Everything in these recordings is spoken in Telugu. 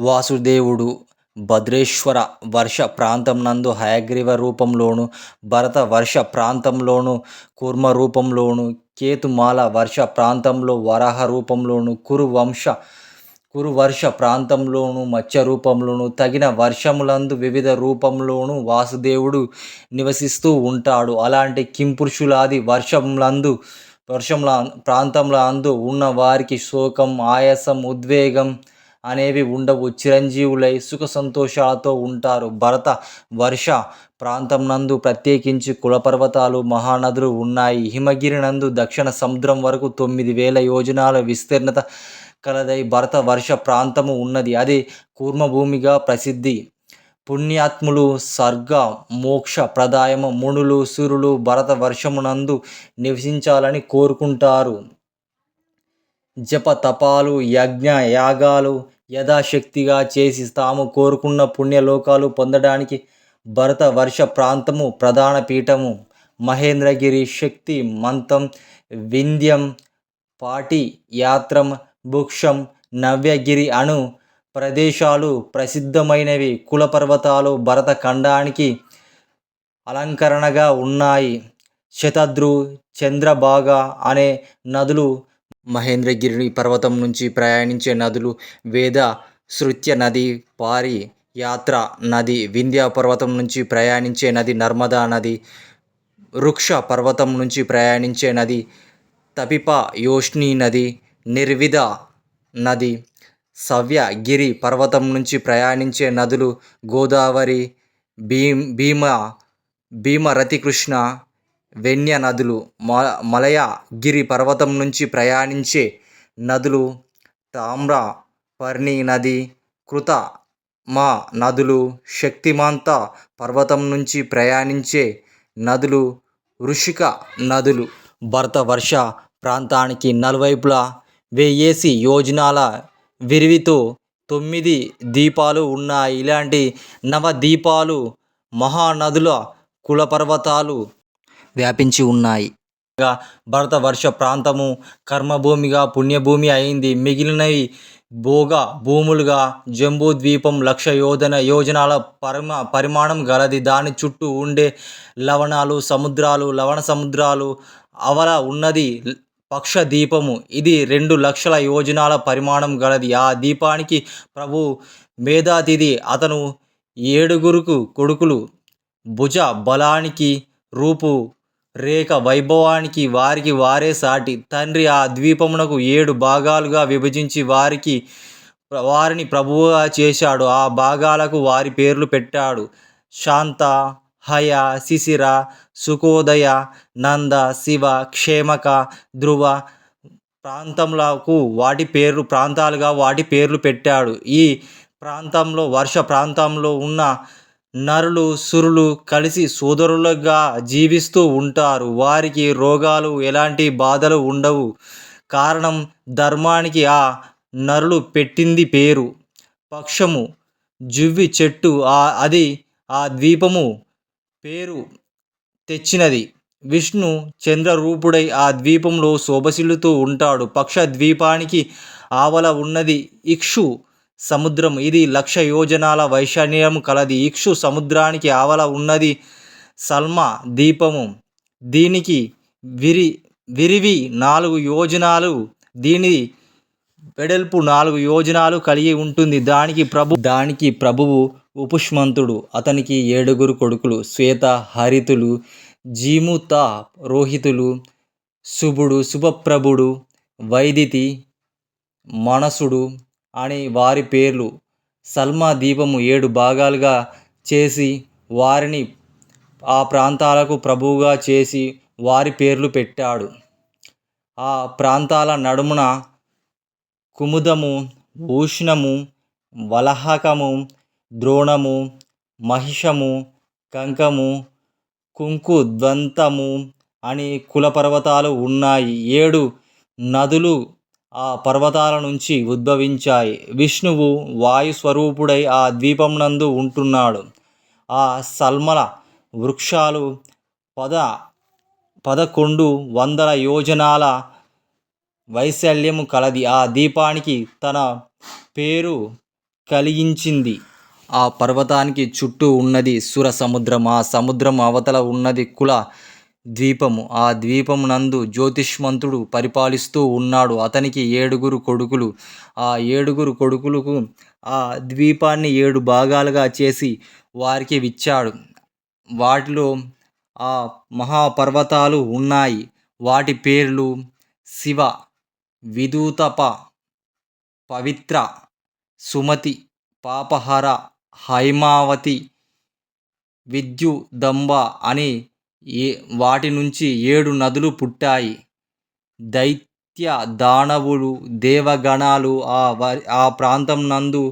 వాసుదేవుడు భద్రేశ్వర వర్ష ప్రాంతంనందు హయగ్రీవ రూపంలోను భరత వర్ష ప్రాంతంలోను కూర్మ రూపంలోను కేతుమాల వర్ష ప్రాంతంలో వరాహ రూపంలోను కురు వంశ కురు వర్ష ప్రాంతంలోను మత్స్య రూపంలోను తగిన వర్షములందు వివిధ రూపంలోను వాసుదేవుడు నివసిస్తూ ఉంటాడు. అలాంటి కింపురుషులాది వర్షములందు వర్షముల ప్రాంతంలో అందు ఉన్న వారికి శోకం ఆయాసం ఉద్వేగం అనేవి ఉండవు. చిరంజీవులై సుఖ సంతోషాలతో ఉంటారు. భరత వర్ష ప్రాంతం నందు ప్రత్యేకించి కులపర్వతాలు మహానదులు ఉన్నాయి. హిమగిరి నందు దక్షిణ సముద్రం వరకు తొమ్మిది వేల యోజనాల విస్తీర్ణత కలదై భరత వర్ష ప్రాంతము ఉన్నది. అది కూర్మభూమిగా ప్రసిద్ధి. పుణ్యాత్ములు స్వర్గ మోక్ష ప్రదాయము మునులు సురులు భరత వర్షమునందు నివసించాలని కోరుకుంటారు. జప తపాలు యజ్ఞ యాగాలు యథాశక్తిగా చేసి తాము కోరుకున్న పుణ్యలోకాలు పొందడానికి భరత వర్ష ప్రాంతము ప్రధాన పీఠము. మహేంద్రగిరి శక్తి మంతం వింధ్యం పాటి యాత్రం భుక్షం నవ్యగిరి అను ప్రదేశాలు ప్రసిద్ధమైనవి. కుల పర్వతాలు భరత ఖండానికి అలంకరణగా ఉన్నాయి. శతద్రు చంద్రభాగ అనే నదులు మహేంద్రగిరి పర్వతం నుంచి ప్రయాణించే నదులు వేద శృత్య నది పారి యాత్ర నది వింధ్య పర్వతం నుంచి ప్రయాణించే నది నర్మదా నది వృక్ష పర్వతం నుంచి ప్రయాణించే నది తపిప యోష్ని నది నిర్విధ నది సవ్య గిరి పర్వతం నుంచి ప్రయాణించే నదులు గోదావరి భీమ్ భీమ భీమరతి కృష్ణ వెన్య నదులు మ మలయగిరి పర్వతం నుంచి ప్రయాణించే నదులు తామ్రపర్ణి నది కృత మా నదులు శక్తిమాంత పర్వతం నుంచి ప్రయాణించే నదులు వృషిక నదులు. భరత వర్ష ప్రాంతానికి నలువైపులా వెయ్యేసి యోజనాల విరివితో తొమ్మిది దీపాలు ఉన్నాయి. ఇలాంటి నవద్వీపాలు మహానదుల కులపర్వతాలు వ్యాపించి ఉన్నాయి. భరత వర్ష ప్రాంతము కర్మభూమిగా పుణ్యభూమి అయింది. మిగిలినవి భోగ భూములుగా జంబూద్వీపం లక్ష యోధన యోజనాల పరిమా పరిమాణం గలది. దాని చుట్టూ ఉండే లవణాలు సముద్రాలు లవణ సముద్రాలు అవల ఉన్నది పక్ష దీపము. ఇది రెండు లక్షల యోజనాల పరిమాణం గలది. ఆ దీపానికి ప్రభు మేధాతిథి. అతను ఏడుగురుకు కొడుకులు. భుజ బలానికి రూపు రేఖ వైభవానికి వారికి వారే సాటి. తండ్రి ఆ ద్వీపమునకు ఏడు భాగాలుగా విభజించి వారికి వారిని ప్రభువుగా చేశాడు. ఆ భాగాలకు వారి పేర్లు పెట్టాడు. శాంత హయ శిశిర సుఖోదయ నంద శివ క్షేమక ధ్రువ ప్రాంతంలకు వాటి పేర్లు ప్రాంతాలుగా వాటి పేర్లు పెట్టాడు. ఈ ప్రాంతంలో వర్ష ప్రాంతంలో ఉన్న నరులు సురులు కలిసి సోదరులుగా జీవిస్తూ ఉంటారు. వారికి రోగాలు ఎలాంటి బాధలు ఉండవు. కారణం ధర్మానికి ఆ నరులు పెట్టింది పేరు. పక్షము జువ్వి చెట్టు ఆ అది ఆ ద్వీపము పేరు తెచ్చినది. విష్ణు చంద్రరూపుడై ఆ ద్వీపంలో శోభశిల్లుతూ ఉంటాడు. పక్ష ద్వీపానికి ఆవల ఉన్నది. ఇక్షు సముద్రం. ఇది లక్ష యోజనాల వైశాల్యం కలది. ఇక్షు సముద్రానికి ఆవల ఉన్నది. సల్మా దీపము. దీనికి విరి విరివి నాలుగు యోజనాలు. దీని వెడల్పు నాలుగు యోజనాలు కలిగి ఉంటుంది. దానికి ప్రభు దానికి ప్రభువు ఉపుష్మంతుడు. అతనికి ఏడుగురు కొడుకులు. శ్వేత హరితులు. జీముత రోహితులు. శుభుడు శుభప్రభుడు. వైదితి మనసుడు. అని వారి పేర్లు సల్మా దీపము ఏడు భాగాలుగా చేసి వారిని ఆ ప్రాంతాలకు ప్రభువుగా చేసి వారి పేర్లు పెట్టాడు. ఆ ప్రాంతాల నడుమున కుముదము ఉష్ణము వలహకము ద్రోణము మహిషము కంకము కుంకుద్వంతము అని కులపర్వతాలు ఉన్నాయి. ఏడు నదులు ఆ పర్వతాల నుంచి ఉద్భవించాయి. విష్ణువు వాయు స్వరూపుడై ఆ ద్వీపమునందు ఉంటున్నాడు. ఆ సల్మల వృక్షాలు పద పదకొండు వందల యోజనాల వైశాల్యము కలది. ఆ దీపానికి తన పేరు కలిగించింది. ఆ పర్వతానికి చుట్టూ ఉన్నది సుర సముద్రం ఆ సముద్రం అవతల ఉన్నది కుల ద్వీపము. ఆ ద్వీపమునందు జ్యోతిష్మంతుడు పరిపాలిస్తూ ఉన్నాడు. అతనికి ఏడుగురు కొడుకులు. ఆ ఏడుగురు కొడుకులకు ఆ ద్వీపాన్ని ఏడు భాగాలుగా చేసి వారికి ఇచ్చాడు వాటిలో ఆ మహాపర్వతాలు ఉన్నాయి. వాటి పేర్లు శివ విదూతప పవిత్ర సుమతి పాపహర హైమావతి విద్యుదంబ అని ఏ వాటి నుంచి ఏడు నదులు పుట్టాయి. దైత్య దానవులు దేవగణాలు ఆ వ ఆ ప్రాంతం నందు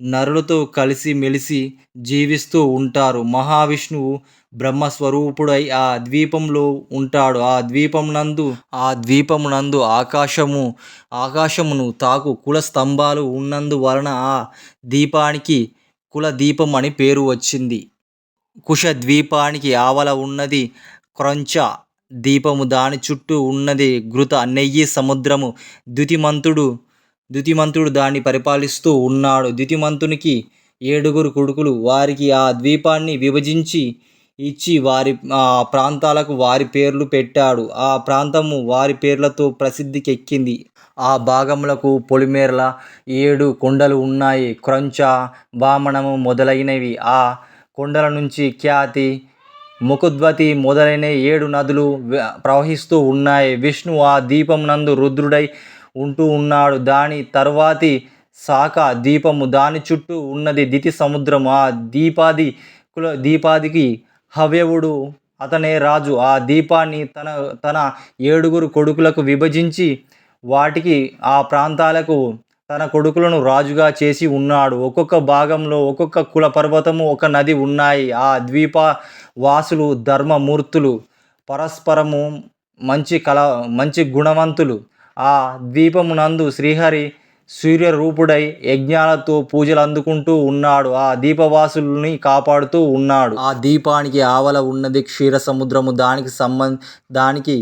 నరులతో కలిసి మెలిసి జీవిస్తూ ఉంటారు. మహావిష్ణువు బ్రహ్మస్వరూపుడై ఆ ద్వీపంలో ఉంటాడు. ఆ ద్వీపం నందు ఆ ద్వీపం నందు ఆకాశము ఆకాశమును తాకు కుల స్తంభాలు ఉన్నందువలన ఆ దీపానికి కుల దీపం అని పేరు వచ్చింది. కుష ద్వీపానికి ఆవల ఉన్నది క్రొంచ దీపము దాని చుట్టూ ఉన్నది ఘృత నెయ్యి సముద్రము ద్యుతిమంతుడు ద్యుతిమంతుడు దాన్ని పరిపాలిస్తూ ఉన్నాడు. ద్యుతిమంతునికి ఏడుగురు కొడుకులు వారికి ఆ ద్వీపాన్ని విభజించి ఇచ్చి వారి ఆ ప్రాంతాలకు వారి పేర్లు పెట్టాడు. ఆ ప్రాంతము వారి పేర్లతో ప్రసిద్ధికెక్కింది. ఆ భాగములకు పొలిమేరల ఏడు కొండలు ఉన్నాయి. క్రొంచ వామనము మొదలైనవి. ఆ కొండల నుంచి ఖ్యాతి ముకుద్వతి మొదలైన ఏడు నదులు ప్రవహిస్తూ ఉన్నాయి. విష్ణు ఆ దీపం నందు రుద్రుడై ఉంటూ ఉన్నాడు. దాని తర్వాతి శాఖ దీపము. దాని చుట్టూ ఉన్నది దితి సముద్రం. ఆ దీపాది కుల దీపాదికి హవ్యవుడు అతనే రాజు. ఆ దీపాన్ని తన తన ఏడుగురు కొడుకులకు విభజించి వాటికి ఆ ప్రాంతాలకు తన కొడుకులను రాజుగా చేసి ఉన్నాడు. ఒక్కొక్క భాగంలో ఒక్కొక్క కుల పర్వతము ఒక నది ఉన్నాయి. ఆ ద్వీప వాసులు ధర్మమూర్తులు పరస్పరము మంచి కళ మంచి గుణవంతులు. ఆ ద్వీపమునందు శ్రీహరి సూర్యరూపుడై యజ్ఞాలతో పూజలు అందుకుంటూ ఉన్నాడు. ఆ దీపవాసుల్ని కాపాడుతూ ఉన్నాడు. ఆ దీపానికి ఆవల ఉన్నది క్షీర సముద్రము దానికి సంబంధ దానికి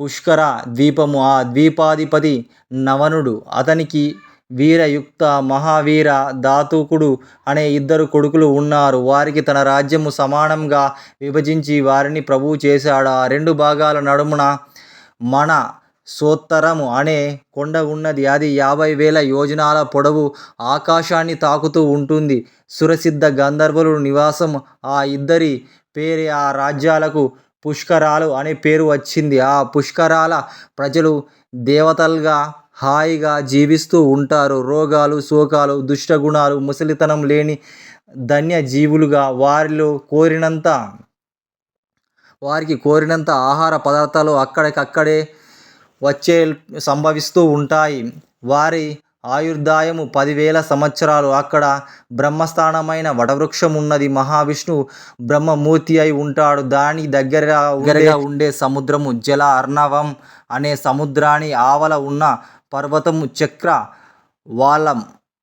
పుష్కర ద్వీపము. ఆ ద్వీపాధిపతి నవనుడు. అతనికి వీరయుక్త మహావీర దాతుకుడు అనే ఇద్దరు కొడుకులు ఉన్నారు. వారికి తన రాజ్యము సమానంగా విభజించి వారిని ప్రభువు చేశాడు. ఆ రెండు భాగాల నడుమున మన సోత్తరము అనే కొండ ఉన్నది. అది యాభై వేల యోజనాల పొడవు ఆకాశాన్ని తాకుతూ ఉంటుంది. సురసిద్ధ గంధర్వులు నివాసం ఆ ఇద్దరి పేరే ఆ రాజ్యాలకు పుష్కరాలు అనే పేరు వచ్చింది. ఆ పుష్కరాల ప్రజలు దేవతలుగా హాయిగా జీవిస్తూ ఉంటారు. రోగాలు శోకాలు దుష్టగుణాలు ముసలితనం లేని ధన్య జీవులుగా వారిలో కోరినంత వారికి కోరినంత ఆహార పదార్థాలు అక్కడికక్కడే వచ్చే సంభవిస్తూ ఉంటాయి. వారి ఆయుర్దాయము పదివేల సంవత్సరాలు. అక్కడ బ్రహ్మస్థానమైన వటవృక్షం ఉన్నది మహావిష్ణువు బ్రహ్మమూర్తి అయి ఉంటాడు. దాని దగ్గర దగ్గరగా ఉండే సముద్రము జల అర్ణవం అనే సముద్రాన్ని ఆవల ఉన్న పర్వతము చక్ర వాలం.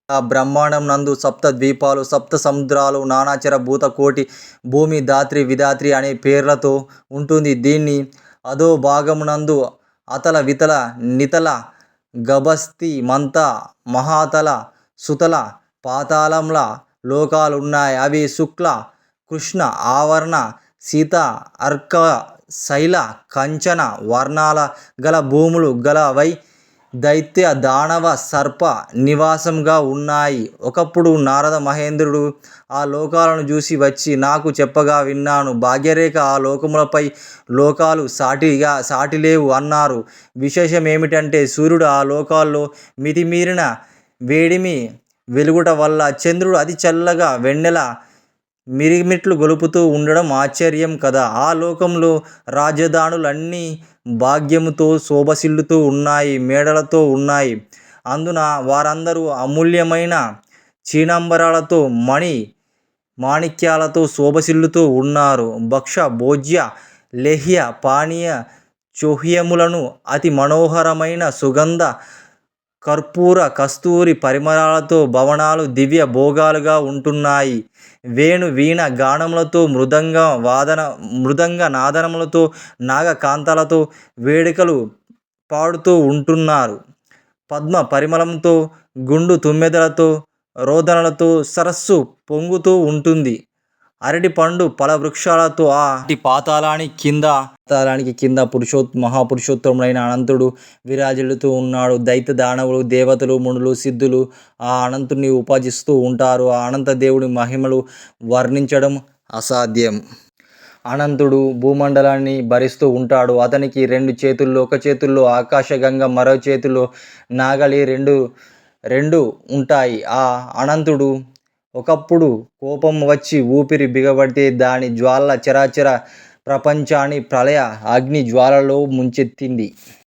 ఆ బ్రహ్మాండం నందు సప్త ద్వీపాలు సప్త సముద్రాలు నానాచర భూత కోటి భూమి దాత్రి విధాత్రి అనే పేర్లతో ఉంటుంది. దీన్ని అదో భాగమునందు అతల వితల నితల గభస్తి మంత మహాతల సుతల పాతాళంల లోకాలున్నాయి. అవి శుక్ల కృష్ణ ఆవరణ సీత అర్క శైల కంచన వర్ణాల గల భూములు గలవై దైత్య దానవ సర్ప నివాసంగా ఉన్నాయి. ఒకప్పుడు నారద మహేంద్రుడు ఆ లోకాలను చూసి వచ్చి నాకు చెప్పగా విన్నాను. భాగ్యరేఖ ఆ లోకములపై లోకాలు సాటిగా సాటి లేవు అన్నారు. విశేషం ఏమిటంటే సూర్యుడు ఆ లోకాల్లో మితిమీరిన వేడిమి వెలుగుట వల్ల చంద్రుడు అతి చల్లగా వెన్నెల మిరిమిట్లు గొలుపుతూ ఉండడం ఆశ్చర్యం కదా. ఆ లోకంలో రాజధానులన్నీ భాగ్యముతో శోభసిల్లుతూ ఉన్నాయి మేడలతో ఉన్నాయి. అందున వారందరూ అమూల్యమైన చీనాంబరాలతో మణి మాణిక్యాలతో శోభసిల్లుతూ ఉన్నారు. భక్ష భోజ్య లేహ్య పానీయ చోహ్యములను అతి మనోహరమైన సుగంధ కర్పూర కస్తూరి పరిమళాలతో భవనాలు దివ్య భోగాలుగా ఉంటున్నాయి. వేణు వీణ గానములతో మృదంగ వాదన మృదంగ నాదనములతో నాగకాంతాలతో వేడుకలు పాడుతూ ఉంటున్నారు. పద్మ పరిమళంతో గుండు తుమ్మెదలతో రోదనలతో సరస్సు పొంగుతూ ఉంటుంది. అరటి పండు ఫల వృక్షాలతో ఆ పాతాళానికి కింద పాతాళానికి కింద పురుషో మహాపురుషోత్తముడైన అనంతుడు విరాజిల్లుతూ ఉన్నాడు. దైత దానవులు దేవతలు మునులు సిద్ధులు ఆ అనంతుని ఉపాసిస్తూ ఉంటారు. ఆ అనంత దేవుడి మహిమలు వర్ణించడం అసాధ్యం. అనంతుడు భూమండలాన్ని భరిస్తూ ఉంటాడు. అతనికి రెండు చేతుల్లో ఒక చేతుల్లో ఆకాశగంగ మరో చేతుల్లో నాగలి రెండు రెండు ఉంటాయి. ఆ అనంతుడు ఒకప్పుడు కోపం వచ్చి ఊపిరి బిగబడితే దాని జ్వాల చరాచర ప్రపంచాన్ని ప్రళయ అగ్ని జ్వాలలో ముంచెత్తింది.